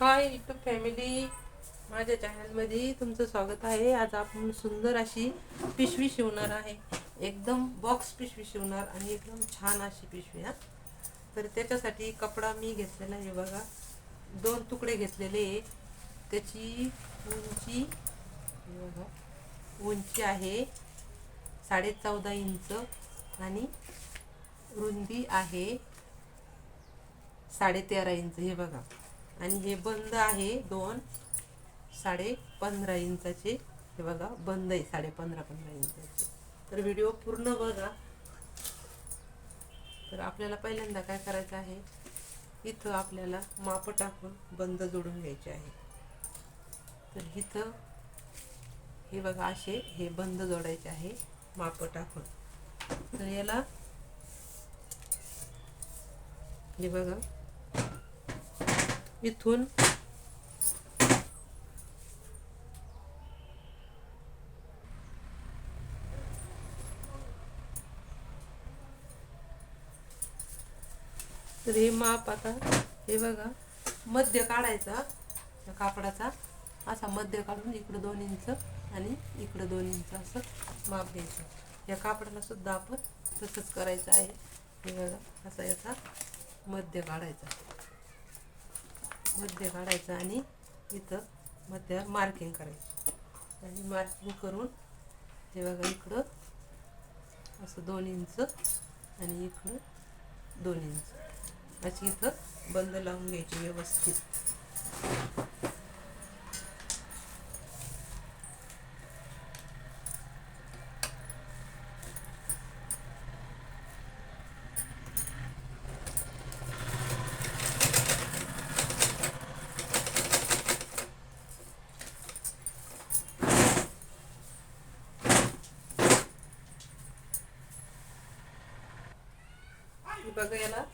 हाय YouTube family माझ्या चॅनलमध्ये तुमचं स्वागत आहे. आज आपण सुंदर अशी पिशवी शिवणार आहे. एकदम बॉक्स पिशवी शिवणार आणि एकदम छान अशी पिशवी हा. तर त्याच्यासाठी कपडा मी घेतलेला आहे बघा. दोन तुकडे घेतलेले आहे. त्याची उंची हे बघा. उंची आहे साडे चौदा इंच आणि रुंदी आहे साडे तेरा इंच. हे बघा. आणि हे बंद आहे दोन साडे पंधरा इंचाचे. हे बघा बंद आहे साडे पंधरा पंधरा इंचाचे. तर व्हिडिओ पूर्ण बघा. तर आपल्याला पहिल्यांदा काय करायचं आहे? इथं आपल्याला माप टाकून बंद जोडून घ्यायचे आहे. तर इथं हे बघा असे हे बंद जोडायचे आहे माप टाकून. तर याला हे बघा इथून तर हे माप आता हे बघा मध्य काढायचा कापडाचा. असा मध्य काढून इकडं दोन इंच आणि इकडं दोन इंच असं माप घ्यायचं. या कापडाला सुद्धा आपण तसंच करायचं आहे. हे बघा असा याचा मध्य काढायचा. मध्य काढायचं आणि इथं मध्य मार्किंग करायचं. आणि मार्किंग करून ते बघा इकडं असं दोन इंच आणि इकडं दोन इंच. अशी इथं बंद लावून घ्यायची व्यवस्थित. बघा याला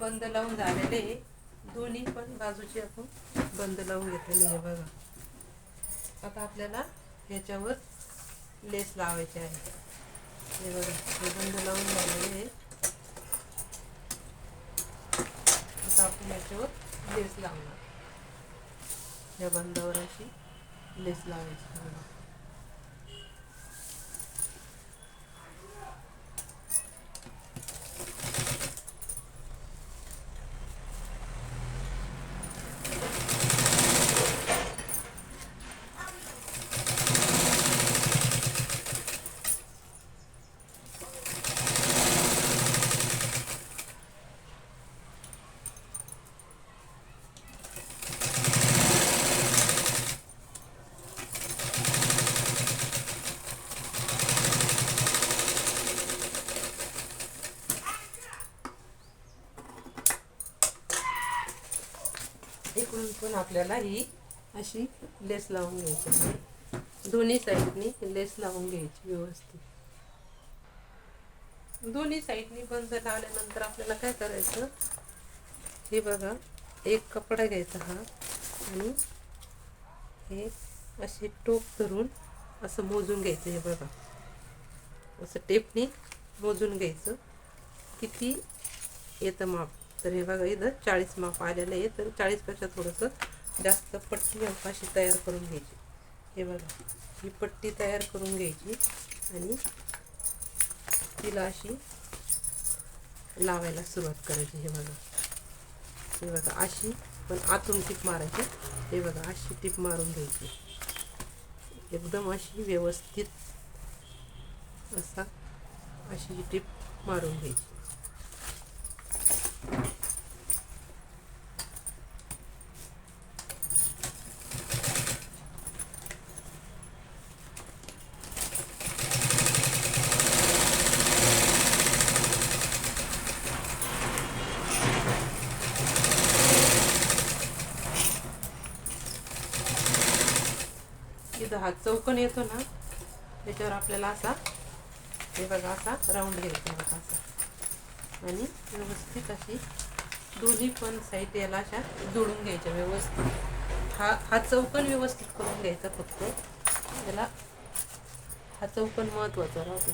बंद लावून झालेले आहे. दोन्ही पण बाजूचे आपण बंद लावून घेतलेले आहे बघा. आता आपल्याला ह्याच्यावर लेस लावायचे आहे. हे बघा हे बंद लावून झालेले आहे. आता आपण ह्याच्यावर लेस लावणार. या बंदावर अशी लेस लावायची बघा. पण आपल्याला ही अशी लेस लावून घ्यायची आहे. दोन्ही साईडनी लेस लावून घ्यायची व्यवस्थित. दोन्ही साईडनी बंद लावल्यानंतर आपल्याला काय करायचं? हे बघा एक कपडा घ्यायचा हा आणि हे असे टोप धरून असं मोजून घ्यायचं हे बघा. असं टेपनी मोजून घ्यायचं. किती येतं माप? तर हे बघा इथं चाळीस माप आलेलं आहे. तर चाळीसपेक्षा थोडंसं जास्त पट्टी अशी तयार करून घ्यायची. हे बघा ही पट्टी तयार करून घ्यायची आणि तिला अशी लावायला सुरुवात करायची. हे बघा हे बघा अशी पण आतून टीप मारायची. हे बघा अशी टीप मारून घ्यायची. एकदम अशी व्यवस्थित असा अशी टीप मारून घ्यायची. इथं हा चौकन येतो ना त्याच्यावर आपल्याला असा हे बघा असा राऊंड घ्यायचा बघा असा. आणि व्यवस्थित अशी दोन्ही पण साईड याला अशा जोडून घ्यायच्या व्यवस्थित. हा हा चौकन व्यवस्थित करून घ्यायचा फक्त. त्याला हा चौकन महत्त्वाचा राहतो.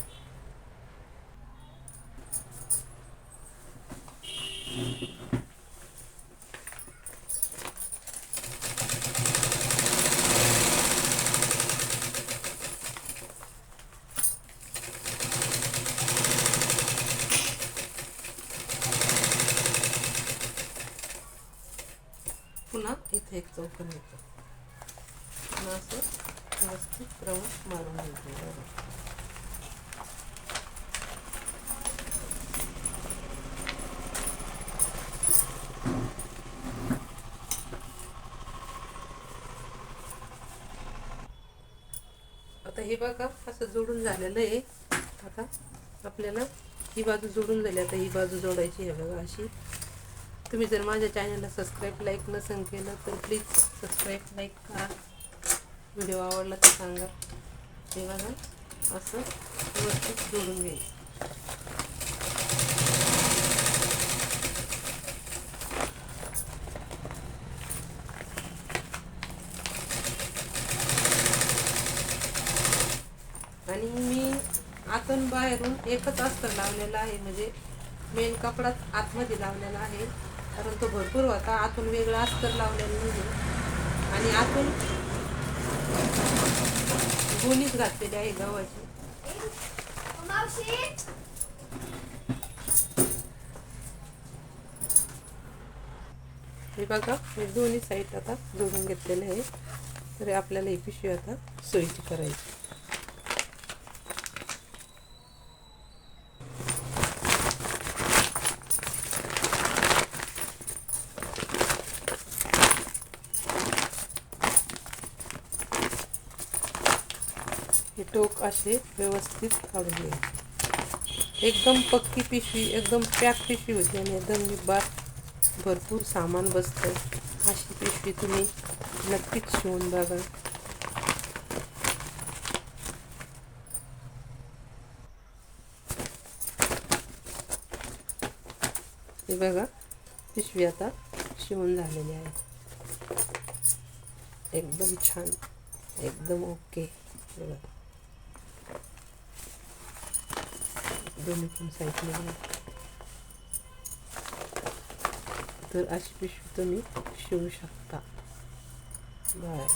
पुन्हा इथे एक चौकन येतो. पुन्हा असं व्यवस्थित प्रवास मारून घेतो. बघा. आता हे बघा असं जोडून झालेलं आहे. आता आपल्याला ही बाजू जोडून झाली. आता ही बाजू जोडायची आहे बघा अशी. तुम्ही जर माझ्या चॅनलला सबस्क्राईब लाईक नसेल केलं तर प्लीज सबस्क्राईब लाईक करा. व्हिडिओ आवडला तर सांगा. हे बघा असं व्यवस्थित जोडून घ्यायचं. आणि मी आतून बाहेरून एकच अस्तर लावलेला आहे म्हणजे मेन कपडा आतमध्ये लावलेला आहे. कारण तो भरपूर होता. आतून वेगळा अस्तर लावलेला नाही म्हणजे. आणि आतून गोलीच घातलेली आहे गव्हाची. हे बघा मी दोन्ही साईड आता जोडून घेतलेले आहे. तर आपल्याला ही पिशवी आता सोयीची करायची. टोक असे व्यवस्थित घ्यायचे एकदम पक्की पिशवी, एकदम पॅक पिशवी होती आणि एकदम निब्बार भरपूर सामान बसतं अशी पिशवी तुम्ही नक्कीच शिवून बघा. हे बघा, पिशवी आता शिवून झालेली आहे. एकदम छान, एकदम ओके. बघा. दोन्ही पण साईडने घ्या तर अशी पिशवी तुम्ही शिवू शकता. बाय